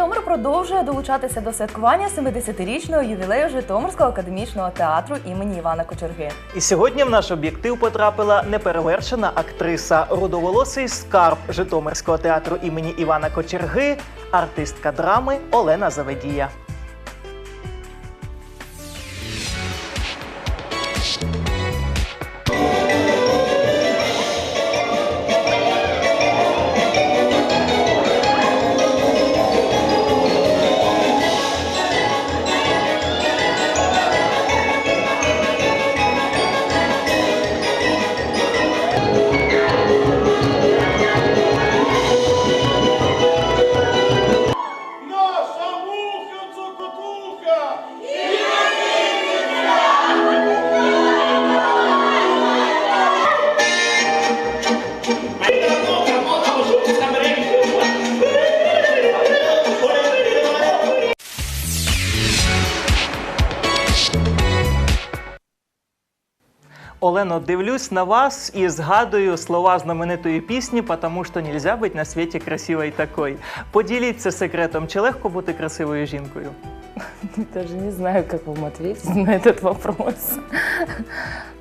Житомир продовжує долучатися до святкування 70-річного ювілею Житомирського академічного театру імені Івана Кочерги. І сьогодні в наш об'єктив потрапила неперевершена актриса родоволосий скарб Житомирського театру імені Івана Кочерги, артистка драми Олена Заведія. Олено, дивлюсь на вас і згадую слова знаменитої пісні «Потому що нельзя бути на світі красивою такой». Поділіться секретом, чи легко бути красивою жінкою? Даже не знаю, как вам ответить на этот вопрос.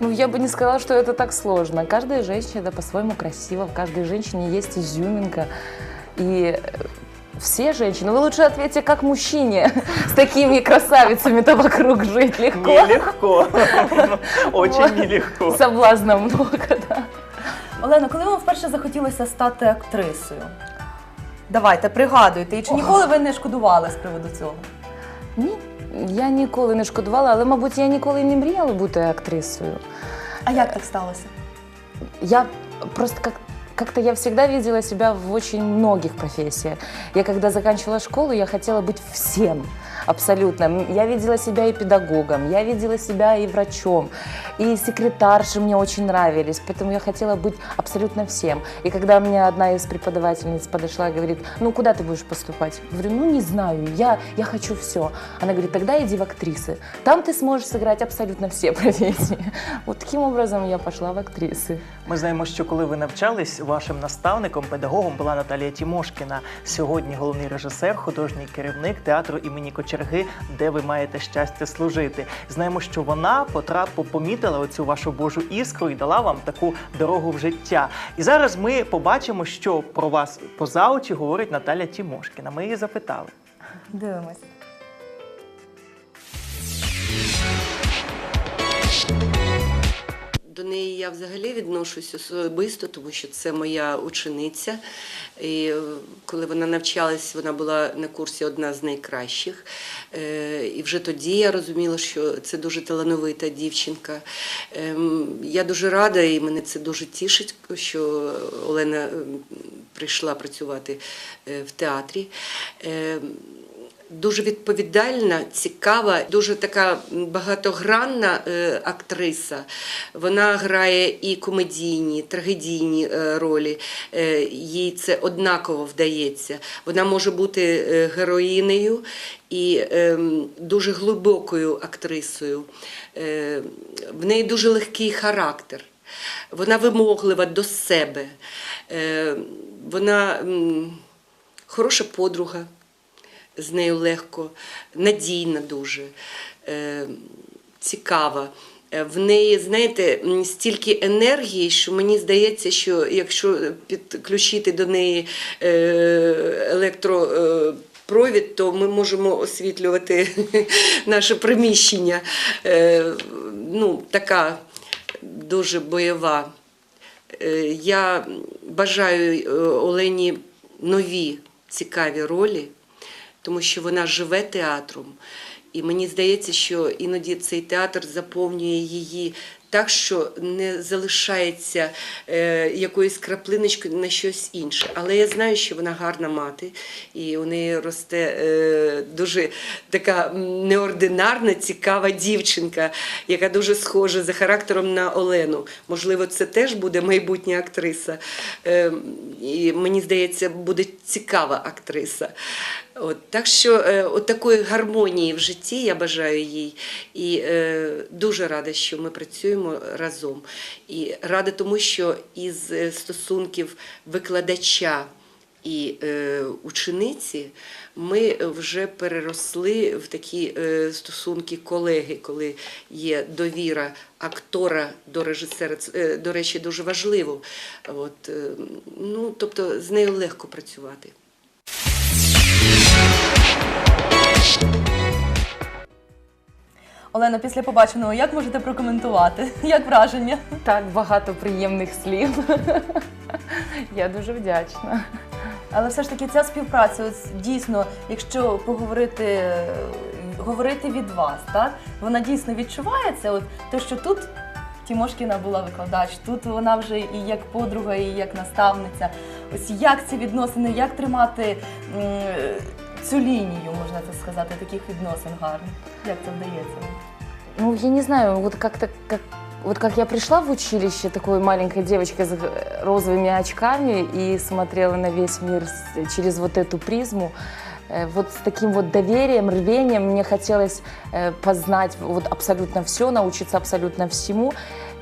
Ну, я бы не сказала, что это так сложно. Каждая женщина по-своему красива, в каждой женщине есть изюминка. И э, все женщины, вы лучше ответьте, как мужчине, с такими красавицами-то вокруг жить легко. Нелегко. Очень нелегко. Соблазна много, да. Олена, коли вам вперше захотілося стати актрисою? Давайте, пригадуйте, і чи ніколи ви не шкодували з приводу цього? Ні, я ніколи не шкодувала, але, мабуть, я ніколи не мріяла бути актрисою. А як так сталося? Я просто как как-то я всегда видела себя в очень многих профессиях. Я когда заканчивала школу, я хотела быть всем, абсолютно. М, Я видела себя и педагогом, я видела себя и врачом, и секретарши мне очень нравились, поэтому я хотела быть абсолютно всем. И когда мне одна из преподавательниц подошла и говорит, ну куда ты будешь поступать? Я говорю, ну не знаю, я, я хочу все. Она говорит, тогда иди в актрисы. Там ты сможешь сыграть абсолютно все профессии. Вот таким образом я пошла в актрисы. Ми знаємо, що коли ви навчались, вашим наставником, педагогом була Наталія Тімошкіна. Сьогодні головний режисер, художній керівник театру імені Кочерги, де ви маєте щастя служити. Знаємо, що вона потрапу помітила оцю вашу Божу іскру і дала вам таку дорогу в життя. І зараз ми побачимо, що про вас поза очі говорить Наталя Тімошкіна. Ми її запитали. Дивимось. До неї я взагалі відношусь особисто, тому що це моя учениця. І е, коли вона навчалась, вона була на курсі одна з найкращих. Е, І вже тоді я розуміла, що це дуже талановита дівчинка. Ем, Я дуже рада, і мене це дуже тішить, що Олена ем, прийшла працювати е, в театрі. Ем, Дуже відповідальна, цікава, дуже така багатогранна е, актриса. Вона грає і комедійні, трагедійні е, ролі. Е, їй це однаково вдається. Вона може бути героїнею і е, дуже глибокою актрисою. В неї дуже легкий характер. Вона вимоглива до себе. Вона хороша подруга з нею легко, надійна дуже, е, цікава. Е, В неї, знаєте, стільки енергії, що мені здається, що якщо підключити до неї е, електропровід, то ми можемо освітлювати наше приміщення. Ну, така дуже бойова. Я бажаю Олені нові цікаві ролі, тому що вона живе театром. І мені здається, що іноді цей театр заповнює її так, що не залишається е, якоюсь краплиночкою на щось інше. Але я знаю, що вона гарна мати, і у неї росте е, дуже така неординарна, цікава дівчинка, яка дуже схожа за характером на Олену. Можливо, це теж буде майбутня актриса. Е, і мені здається, буде цікава актриса. От, так що от такої гармонії в житті я бажаю їй. І дуже рада, що ми працюємо разом. І рада тому, що із е, стосунків викладача і е, учениці, ми вже переросли в такі е, стосунки колеги, коли є довіра актора до режисера. Е, до речі, дуже важливо. От, е, ну, тобто з нею легко працювати. Олена, після побаченого, як можете прокоментувати? Як враження? Так багато приємних слів. Я дуже вдячна. Але все ж таки ця співпраця, ось, дійсно, якщо поговорити е, говорити від вас, так вона дійсно відчувається. От те, що тут Тімошкіна була викладач, тут вона вже і як подруга, і як наставниця. Ось як ці відносини, як тримати цю лінію, можна це сказати, таких відносин гарних. Як це вдається? Ну, я не знаю, вот как-то как вот как я пришла в училище такой маленькой девочкой с э, розовыми очками и смотрела на весь мир с- через вот эту призму, э, вот с таким вот доверием, рвением мне хотелось э, познать вот абсолютно все, научиться абсолютно всему.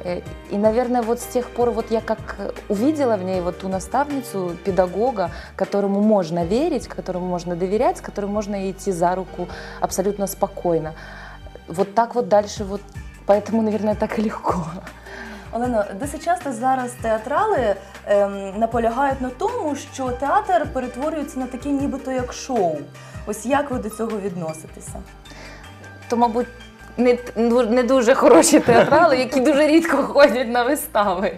Э, И, наверное, вот с тех пор вот я как э, увидела в ней вот ту наставницу, педагога, которому можно верить, которому можно доверять, с которым можно идти за руку абсолютно спокойно. Вот так вот дальше вот, поэтому, наверное, так и легко. Олено, досить часто зараз театрали ем, наполягають на тому, що театр перетворюється на таке нібито як шоу. Ось як ви до цього відноситеся? То, мабуть, не, т- ну, не дуже хороші театрали, які дуже рідко ходять на вистави.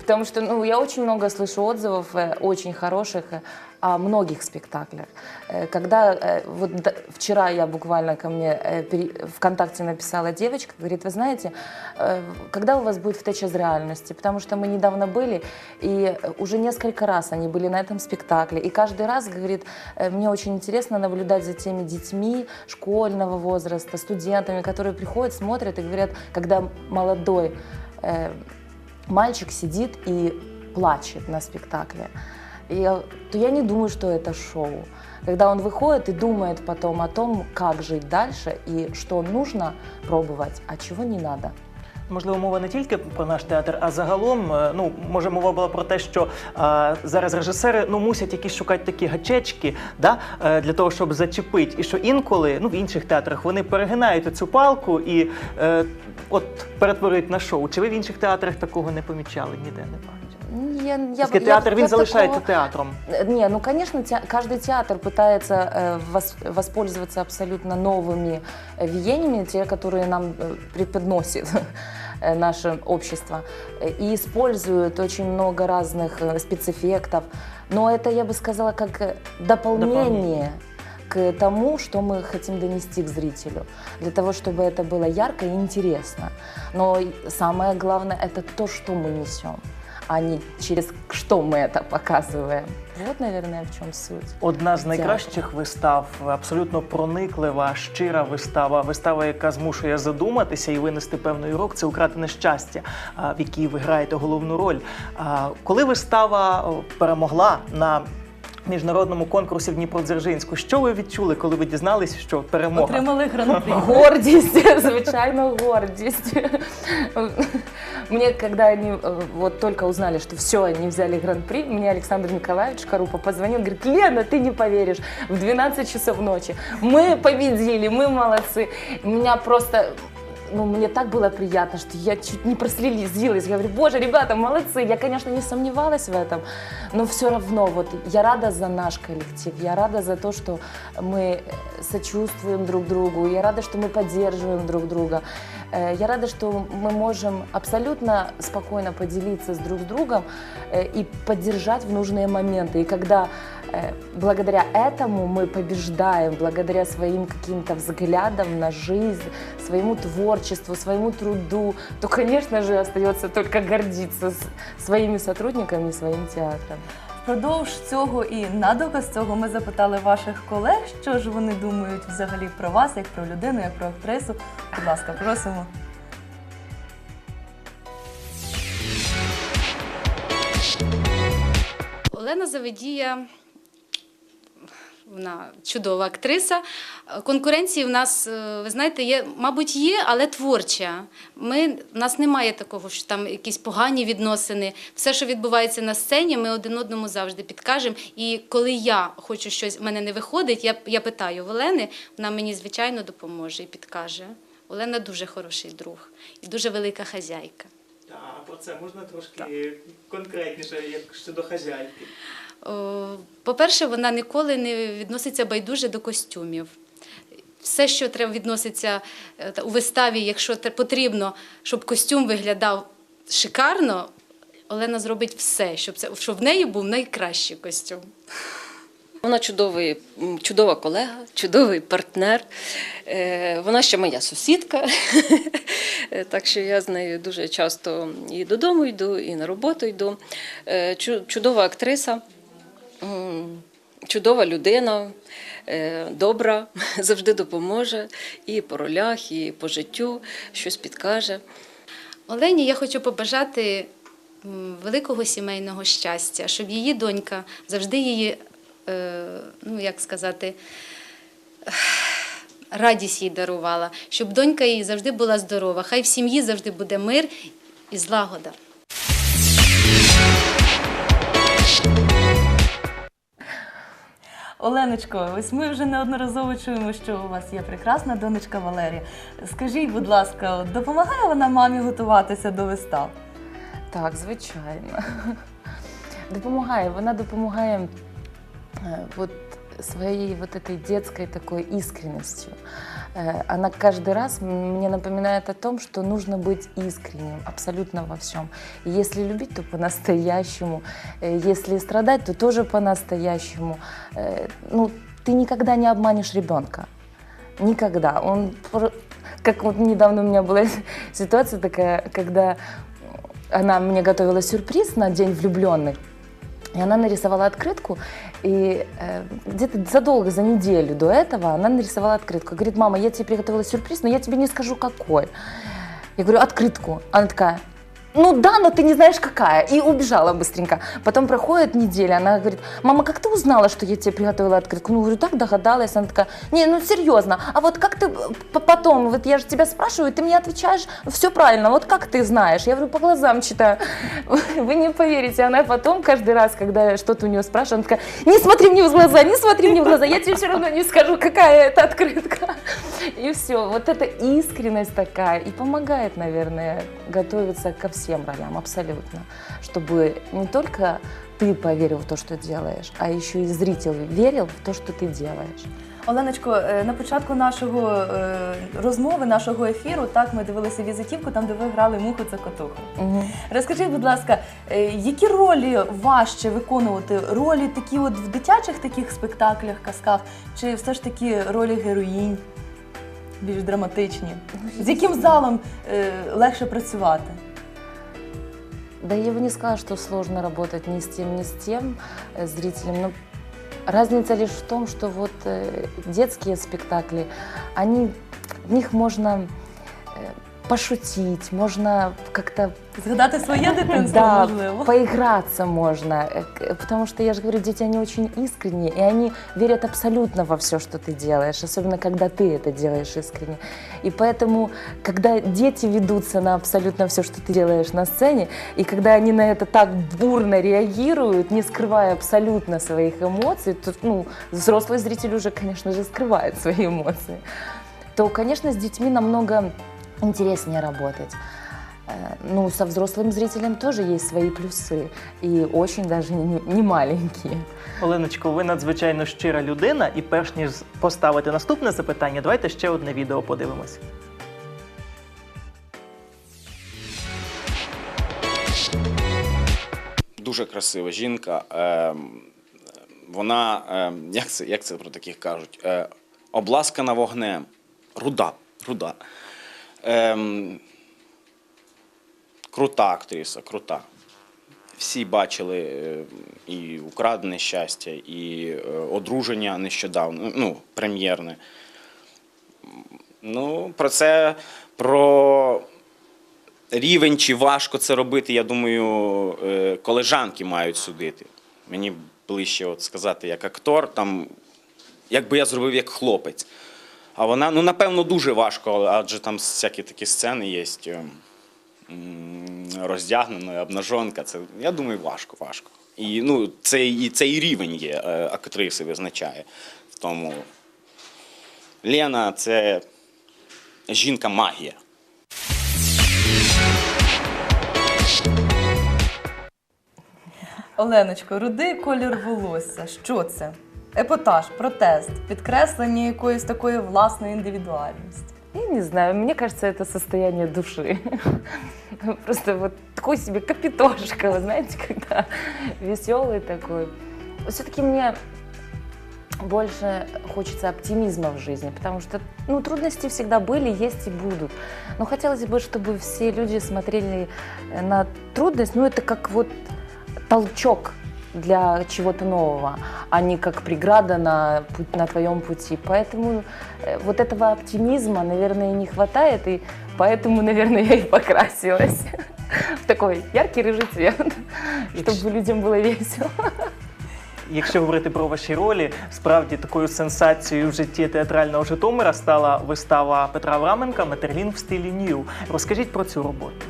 Потому что ну, я очень много слышу отзывов, э, очень хороших, э, о многих спектаклях. Э, Когда э, вот вчера я буквально ко мне э, ВКонтакте написала девочка, говорит, вы знаете, когда у вас будет встреча с реальностью? Потому что мы недавно были, и уже несколько раз они были на этом спектакле. И каждый раз, говорит, мне очень интересно наблюдать за теми детьми школьного возраста, студентами, которые приходят, смотрят и говорят, когда молодой мальчик сидит и плачет на спектакле, я- то я не думаю, что это шоу. Когда он выходит и думает потом о том, как жить дальше и что нужно пробовать, а чего не надо. Можливо, мова не тільки про наш театр, а загалом, е, ну може, мова була про те, що е, зараз режисери ну мусять якісь шукати такі гачечки, да, е, для того, щоб зачепити. І що інколи, ну в інших театрах вони перегинають цю палку і е, от перетворюють на шоу. Чи ви в інших театрах такого не помічали? Ніде не бачите? Я, я, Оскільки я- театр він я залишається такого- театром. Э, Не, ну, конечно, те- каждый театр пытается э, вос- воспользоваться абсолютно новыми э, веяниями, те, которые нам э, преподносит э, наше общество, э, и используют очень много разных э, спецэффектов. Но это, я бы сказала, как э, дополнение Дополнение. к тому, что мы хотим донести к зрителю, для того, чтобы это было ярко и интересно. Но и самое главное – это то, что мы несем, а не через что мы это показываем. Вот, наверное, в чем суть. Одна з найкращих вистав, абсолютно прониклива, щира вистава, вистава, яка змушує задуматися і винести певний урок, це украдене щастя, а, в якій ви граєте головну роль. А, Коли вистава о, перемогла на міжнародному конкурсі в Дніпродзержинську, що ви відчули, коли ви дізнались, що перемога? Отримали гран-прі. Гордость, звичайно, гордость. Мне, когда они э, вот только узнали, что все, они взяли гран-при, мне Александр Николаевич Карупа позвонил, говорит, Лена, ты не поверишь, в 12 часов ночи мы победили, мы молодцы. Меня просто ну, мне так было приятно, что я чуть не прослезилась. Я говорю, боже, ребята, молодцы. Я, конечно, не сомневалась в этом, но все равно вот я рада за наш коллектив, я рада за то, что мы сочувствуем друг другу, я рада, что мы поддерживаем друг друга. Э, Я рада, что мы можем абсолютно спокойно поделиться с друг с другом э, и поддержать в нужные моменты. И когда э, благодаря этому мы побеждаем, благодаря своим каким-то взглядам на жизнь, своему творчеству, своему труду, то, конечно же, остается только гордиться своими сотрудниками и своим театром. Впродовж цього і на доказ цього ми запитали ваших колег, що ж вони думають взагалі про вас, як про людину, як про актрису. Будь ласка, просимо. Олена Заведія Вона чудова актриса. Конкуренції в нас, е, ви знаєте, є, мабуть, є, але творча. Ми, в нас немає такого, що там якісь погані відносини. Все, що відбувається на сцені, ми один одному завжди підкажемо. І коли я хочу щось, в мене не виходить, я, я питаю в Олени, вона мені, звичайно, допоможе і підкаже. Олена дуже хороший друг і дуже велика хазяйка. А про це можна трошки конкретніше, як щодо хазяйки. О, По-перше, вона ніколи не відноситься байдуже до костюмів. Все, що треба відноситься е, у виставі, якщо потрібно, щоб костюм виглядав шикарно, Олена зробить все, щоб це щоб в неї був найкращий костюм. Вона чудовий, чудова колега, чудовий партнер. Е, Вона ще моя сусідка. Е, Так що я з нею дуже часто і додому йду, і на роботу йду. Е, Чудова актриса, чудова людина, е, добра, завжди допоможе і по ролях, і по життю, щось підкаже. Олені я хочу побажати великого сімейного щастя, щоб її донька завжди її, е, ну як сказати, радість їй дарувала, щоб донька її завжди була здорова. Хай в сім'ї завжди буде мир і злагода. Оленочко, ось ми вже неодноразово чуємо, що у вас є прекрасна донечка Валерія. Скажіть, будь ласка, допомагає вона мамі готуватися до вистав? Так, звичайно. Допомагає, вона допомагає своєю детской такой искренностью. Э, Она каждый раз мне напоминает о том, что нужно быть искренним абсолютно во всем. Если любить, то по-настоящему. Э, Если страдать, то тоже по-настоящему. Э, Ну, ты никогда не обманешь ребенка. Никогда. Он, как вот недавно у меня была ситуация такая, когда она мне готовила сюрприз на День влюбленных. И она нарисовала открытку, и э, где-то задолго, за неделю до этого, она нарисовала открытку. Говорит, мама, я тебе приготовила сюрприз, но я тебе не скажу, какой. Я говорю, открытку. Она такая, ну да, но ты не знаешь, какая. И убежала быстренько. Потом проходит неделя, она говорит, мама, как ты узнала, что я тебе приготовила открытку? Ну, говорю, так догадалась. Она такая, не, ну серьезно, а вот как ты потом, вот я же тебя спрашиваю, ты мне отвечаешь, все правильно, вот как ты знаешь? Я говорю, по глазам читаю. Вы не поверите, она потом каждый раз, когда что-то у нее спрашиваю, она такая, не смотри мне в глаза, не смотри мне в глаза, я тебе все равно не скажу, какая это открытка. И все, вот эта искренность такая и помогает, наверное, готовиться ко всем ролям абсолютно, чтобы не только ты поверил в то, что делаешь, а еще и зритель верил в то, что ты делаешь. Оленочко, е, на початку нашого е, розмови, нашого ефіру, так ми дивилися візитівку, там де ви грали муху цокотуху. Мгм. Розкажіть, будь ласка, е, які ролі важче виконувати? Ролі такі от в дитячих таких спектаклях, казках, чи все ж таки ролі героїнь більш драматичні? З яким залом е, легше працювати? Да я бы не сказала, что сложно работать ни с тем, ни с тем э, зрителем. Но разница лишь в том, что вот э, детские спектакли, они, в них можно э, пошутить, можно как-то Згадати своє дитинство, да, можливо. поиграться можно. Э, Потому что, я же говорю, дети, они очень искренние, и они верят абсолютно во все, что ты делаешь, особенно когда ты это делаешь искренне. И поэтому, когда дети ведутся на абсолютно все, что ты делаешь на сцене, и когда они на это так бурно реагируют, не скрывая абсолютно своих эмоций, то ну, взрослый зритель уже, конечно же, скрывает свои эмоции, то, конечно, с детьми намного интереснее работать. Э, Ну, со взрослым зрителем тоже есть свои плюсы, и очень даже не, не маленькие. Оленочко, ви надзвичайно щира людина, і перш ніж поставити наступне запитання, давайте ще одне відео подивимось. Дуже красива жінка. Ем, Вона, ем, як це, як це про таких кажуть, Е, обласкана вогнем. Руда. руда. Ем, Крута актриса, крута. Всі бачили е, і украдене щастя, і е, одруження нещодавно, ну, прем'єрне. Ну, про це, про рівень чи важко це робити, я думаю, е, колежанки мають судити. Мені ближче от сказати, як актор, там якби я зробив як хлопець. А вона, ну, напевно, дуже важко, адже там всякі такі сцени є. Роздягнена, обнажонка. Це, я думаю, важко, важко. І ну, цей, цей рівень є е, актриси визначає тому. Лена це жінка-магія. Оленочко, рудий колір волосся. Що це? Епатаж, протест, підкреслення якоїсь такої власної індивідуальності. Я не знаю, мне кажется, это состояние души. Просто вот такой себе капитошка, вы знаете, когда веселый такой. Все-таки мне больше хочется оптимизма в жизни, потому что ну, трудности всегда были, есть и будут. Но хотелось бы, чтобы все люди смотрели э, на трудность, ну это как вот толчок для чего-то нового, а не как преграда на, путь- на твоем пути. Поэтому э, вот этого оптимизма, наверное, не хватает, и поэтому, наверное, я и покрасилась в такой яркий рыжий цвет, чтобы людям было весело. Якщо говорити про ваші ролі, справді такою сенсацією в житті театрального Житомира стала вистава Петра Авраменка Метерлін в стилі Нью. Розкажіть про цю роботу.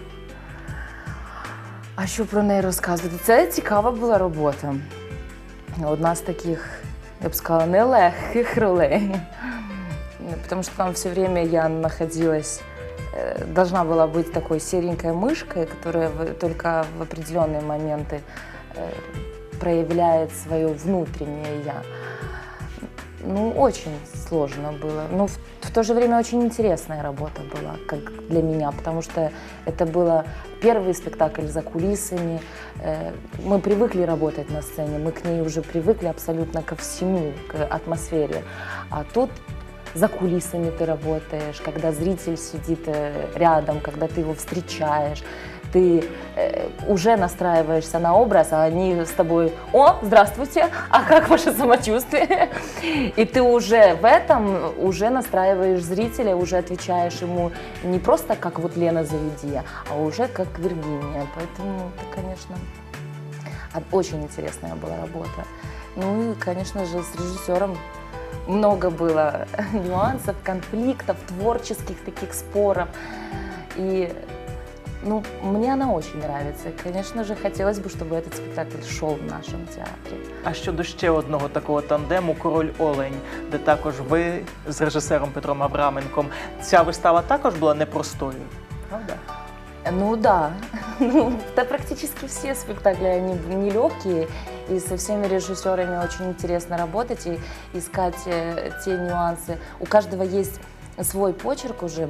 А що про неї розказувати? Це цікава була робота. Одна з таких, я б сказала, нелегких ролей. Потому что там все время я находилась, э, должна была быть такой серенькой мышкой, которая в- только в определенные моменты э, проявляет свое внутреннее я. Ну, очень сложно было. Но в, в то же время очень интересная работа была, как для меня, потому что это было первый спектакль за кулисами. Э, Мы привыкли работать на сцене, мы к ней уже привыкли абсолютно ко всему, к атмосфере. А тут за кулисами ты работаешь, когда зритель сидит э, рядом, когда ты его встречаешь, ты э, уже настраиваешься на образ, а они с тобой «О, здравствуйте, а как ваше самочувствие?» И ты уже в этом уже настраиваешь зрителя, уже отвечаешь ему не просто как вот Лена Заведи, а уже как Виргиния. Поэтому это, конечно, очень интересная была работа. Ну и, конечно же, с режиссером много было нюансов, конфликтов, творческих таких споров. И ну, мне она очень нравится. И, конечно же, хотелось бы, чтобы этот спектакль шел в нашем театре. А щодо ще одного такого тандему Король Олень, де також ви з режисером Петром Авраменком, ця вистава також була непростою, правда? Ну да, ну, да практически все спектакли, они нелегкие, и со всеми режиссерами очень интересно работать и искать э, те нюансы. У каждого есть свой почерк уже,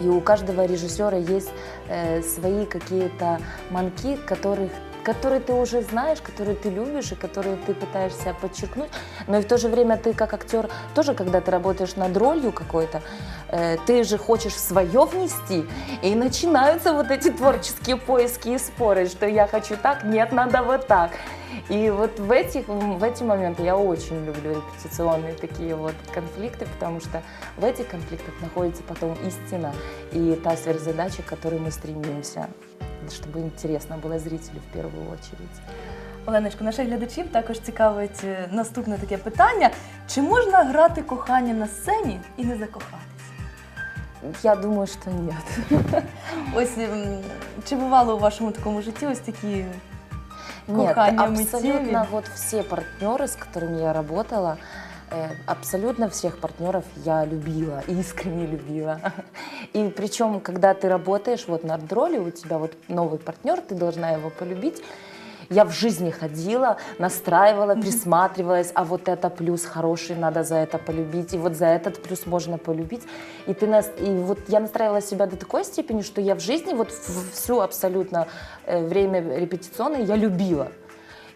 и у каждого режиссера есть э, свои какие-то манки, которых которые ты уже знаешь, которые ты любишь и которые ты пытаешься подчеркнуть, но и в то же время ты как актер тоже, когда ты работаешь над ролью какой-то, э, ты же хочешь свое внести, и начинаются вот эти творческие поиски и споры, что я хочу так, нет, надо вот так. И вот в, этих, в эти моменты я очень люблю репетиционные такие вот конфликты, потому что в этих конфликтах находится потом истина и та сверхзадача, к которой мы стремимся, чтобы интересно было зрителю в первую очередь. Оленочко, наших глядачів також цікавить е, наступне таке питання: чи можна грати кохання на сцені і не закохатися? Я думаю, что нет. Ось ем, чи бувало у вашому такому житті ось такі Нет, Кохание абсолютно мытьеве. вот все партнеры, с которыми я работала, э, абсолютно всех партнеров я любила, искренне любила. И причем, когда ты работаешь вот над ролью, у тебя вот новый партнер, ты должна его полюбить. Я в жизни ходила, настраивала, присматривалась, а вот это плюс хороший, надо за это полюбить, и вот за этот плюс можно полюбить. И, ты нас, и вот я настраивала себя до такой степени, что я в жизни вот в- всю абсолютно э, время репетиционное я любила.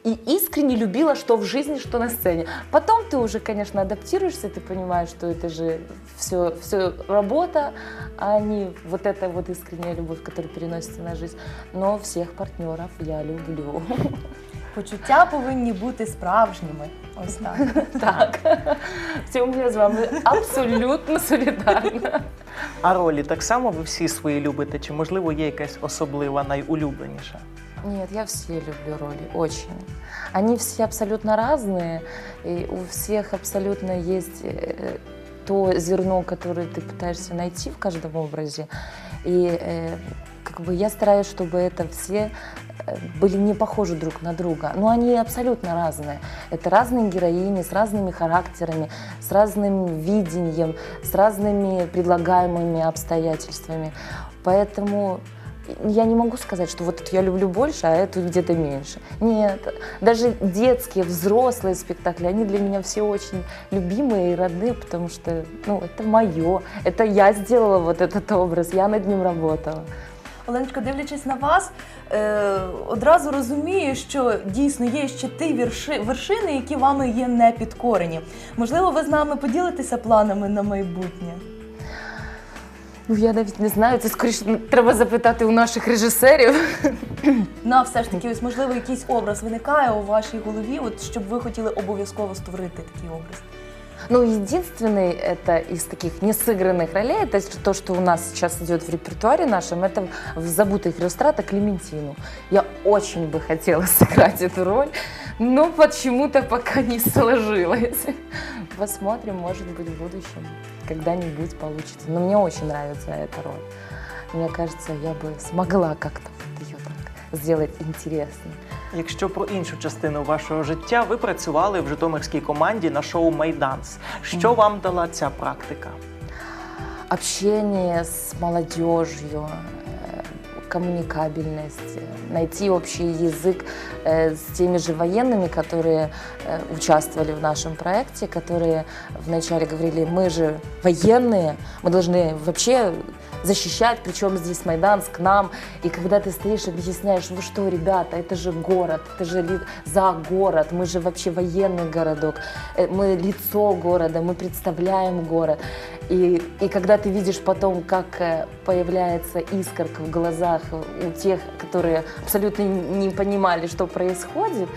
И искренне любила, что в жизни, что на сцене. Потом ты уже, конечно, адаптируешься, ты понимаешь, что это же все, все работа, а не вот эта вот искренняя любовь, которая переносится на жизнь. Но всех партнеров я люблю. почуття повинні бути справжніми. Ось так. Так, в цьому я з вами абсолютно солідарна. А ролі так само ви всі свої любите? Чи можливо є якась особлива, найулюбленіша? Нет, я все люблю роли, очень. Они все абсолютно разные, и у всех абсолютно есть э, то зерно, которое ты пытаешься найти в каждом образе. И э, как бы я стараюсь, чтобы это все э, были не похожи друг на друга. Но они абсолютно разные. Это разные героини с разными характерами, с разным видением, с разными предлагаемыми обстоятельствами. Поэтому я не могу сказать, что вот эту я люблю больше, а эту где-то меньше. Нет, даже детские, взрослые спектакли, они для меня все очень любимые и родные, потому что, ну, это мое, это я сделала вот этот образ, я над ним работала. Оленочка, дивлячись на вас, е, одразу розумію, що дійсно є ще ті вірши, вершини, які вами є не підкорені. Можливо, ви з нами поділитеся планами на майбутнє? Ну, я навіть не знаю, це скоріше треба запитати у наших режисерів. Ну, а все ж таки, ось можливо, якийсь образ виникає у вашій голові, от щоб ви хотіли обов'язково створити такий образ. Ну, единственный это из таких несыгранных ролей, это с- то, что у нас сейчас идет в репертуаре нашем, это в «Забытых иллюстрата» Клементину. Я очень бы хотела сыграть эту роль, но почему-то пока не сложилось. Посмотрим, может быть, в будущем когда-нибудь получится. Но мне очень нравится эта роль. Мне кажется, я бы смогла как-то вот ее так сделать интересной. Якщо про іншу частину вашого життя, ви працювали в житомирській команді на шоу Майданс. Що вам дала ця практика? общение с молодежью, э, коммуникабельность, э, найти общий язык э, с теми же военными, которые э, участвовали в нашем проекте, которые вначале говорили, мы же военные, мы должны вообще защищать, причем здесь Майданск, нам. И когда ты стоишь и объясняешь, вы что, ребята, это же город, это же ли- за город, мы же вообще военный городок, э, мы лицо города, мы представляем город. И, и когда ты видишь потом, как э, появляется искорка в глазах у тех, которые абсолютно не понимали, что происходит,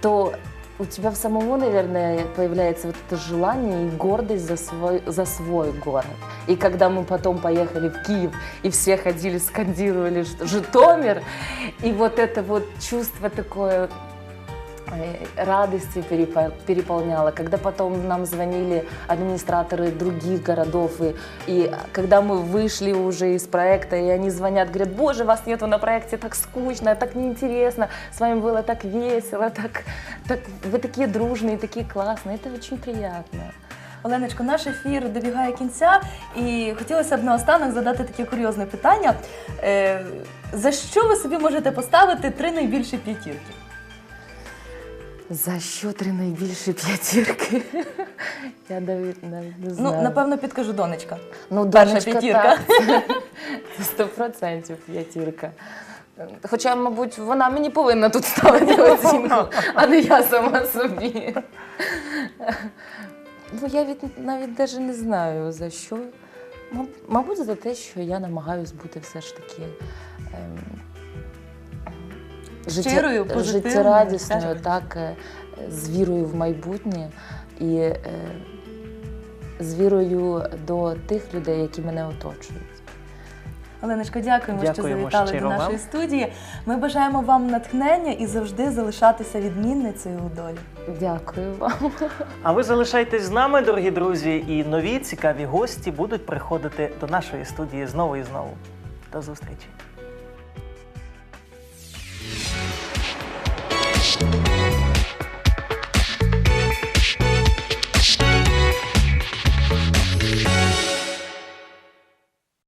то у тебя в самого, наверное, появляется вот это желание и гордость за свой, за свой город. И когда мы потом поехали в Киев, и все ходили, скандировали что «Житомир», и вот это вот чувство такое э, радости перепо- переполняло. Когда потом нам звонили администраторы других городов, и, и когда мы вышли уже из проекта, и они звонят, говорят, боже, вас нету на проекте, так скучно, так неинтересно, с вами было так весело, так, так, вы такие дружные, такие классные, это очень приятно. Оленочко, наш ефір добігає кінця, і хотілося б наостанок задати таке курйозне питання. Е, за що ви собі можете поставити три найбільші п'ятірки? За що три найбільші п'ятірки? Я навіть, навіть не знаю. Ну, напевно, підкажу донечка. Ну, Перша донечка, п'ятірка. так, це- Це сто процентів п'ятірка. Хоча, мабуть, вона мені повинна тут ставити оцінку, а не я сама собі. Ну, я від, навіть навіть не знаю за що. Мабуть, за те, що я намагаюсь бути все ж таки ем, Щирою, позитивною, життєрадісною, так? е, з вірою в майбутнє і е, з вірою до тих людей, які мене оточують. Оленочка, дякуємо, що завітали до вам. нашої студії. Ми бажаємо вам натхнення і завжди залишатися відмінницею у долі. Дякую вам. А ви залишайтесь з нами, дорогі друзі, і нові цікаві гості будуть приходити до нашої студії знову і знову. До зустрічі! finished.